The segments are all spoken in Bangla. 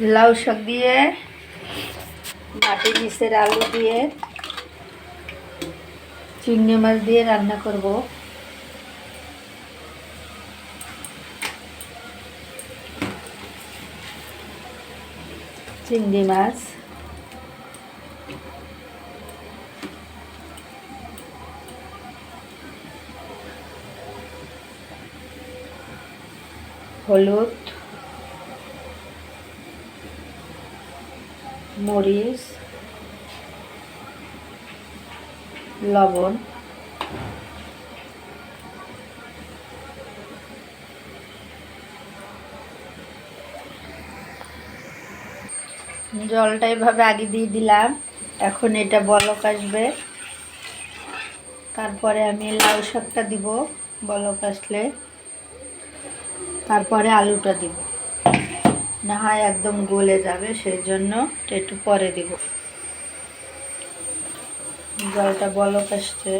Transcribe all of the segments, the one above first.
লাউ শাক দিয়ে মাটির নিচের আলু দিয়ে, চিংড়ি মাছ দিয়ে রান্না করব। চিংড়ি মাছ। হলুদ। মরিচ, লবণ, জলটা এভাবে আগে দিয়ে দিলাম। এখন এটা বলক আসবে। তারপরে আমি লাউ শাকটা দিব বলক আসলে। তারপরে আলুটা দিব। না হয় একদম গলে যাবে সেই জন্য একটু পরে দিব। জলটা বলক আসছে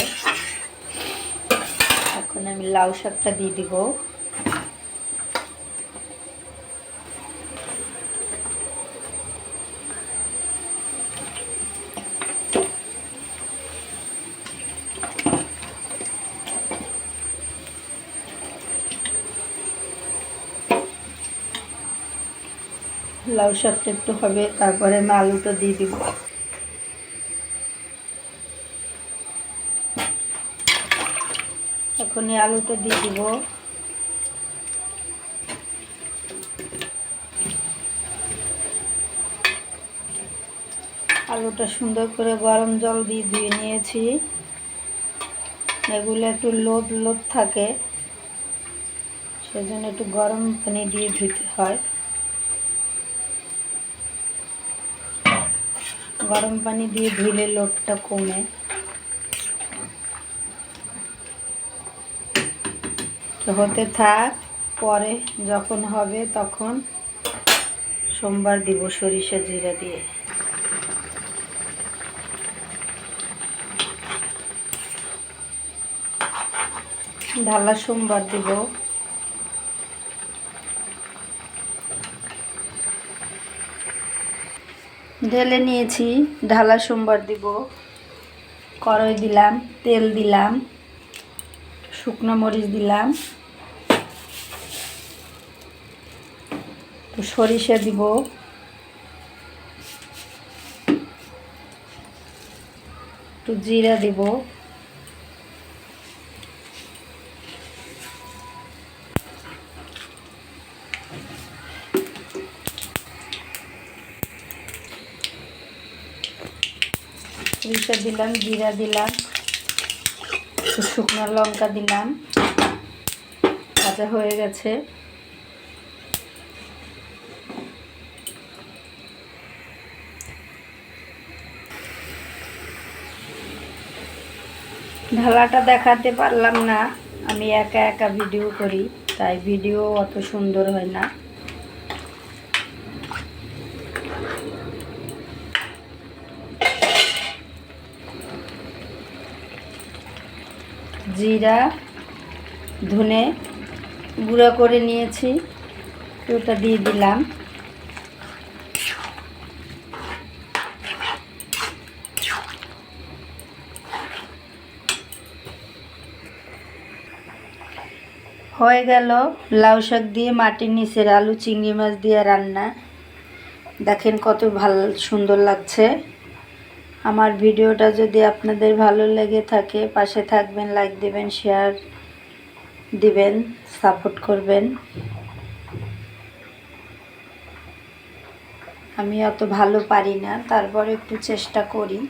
এখন আমি লাউ শাকটা দিয়ে দিব। লাউ শাকটা একটু হবে, তারপরে আমি আলুটা দিয়ে দিব। এখন এই আলুটা দিয়ে দিব। আলুটা সুন্দর করে গরম জল দিয়ে ধুয়ে নিয়েছি। এগুলো একটু লোদ লোদ থাকে, সেজন্য একটু গরম পানি দিয়ে ধুতে হয়। গরম পানি দিয়ে ধুলে লোটটা কমে। হতে থাক, পরে যখন হবে তখন সোমবার দিব সরিষা জিরা দিয়ে। ঢালা সোমবার দিব। ঢেলে নিয়েছি, ঢালা সোমবার দিব। কড়াই দিলাম, তেল দিলাম, শুকনো মরিচ দিলাম। সরিষা দিব। একটু জিরা দিব। সরিষা দিলাম, জিরা দিলাম শুকনো লঙ্কা দিলাম। ভাজা হয়ে গেছে। ঢালাটা দেখাতে পারলাম না, আমি একা একা ভিডিও করি, তাই ভিডিও অত সুন্দর হয় না। জিরা, ধনে গুঁড়া করে নিয়েছি, ওটা দিয়ে দিলাম। হয়ে গেল লাউ শাক দিয়ে মাটির নিচের আলু, চিংড়ি মাছ দিয়ে রান্না। দেখেন কত ভালো, সুন্দর লাগছে। আমার ভিডিওটা যদি আপনাদের ভালো লেগে থাকে, পাশে থাকবেন লাইক দিবেন শেয়ার দিবেন সাপোর্ট করবেন। আমি অত ভালো পারি না, তারপর একটু চেষ্টা করি।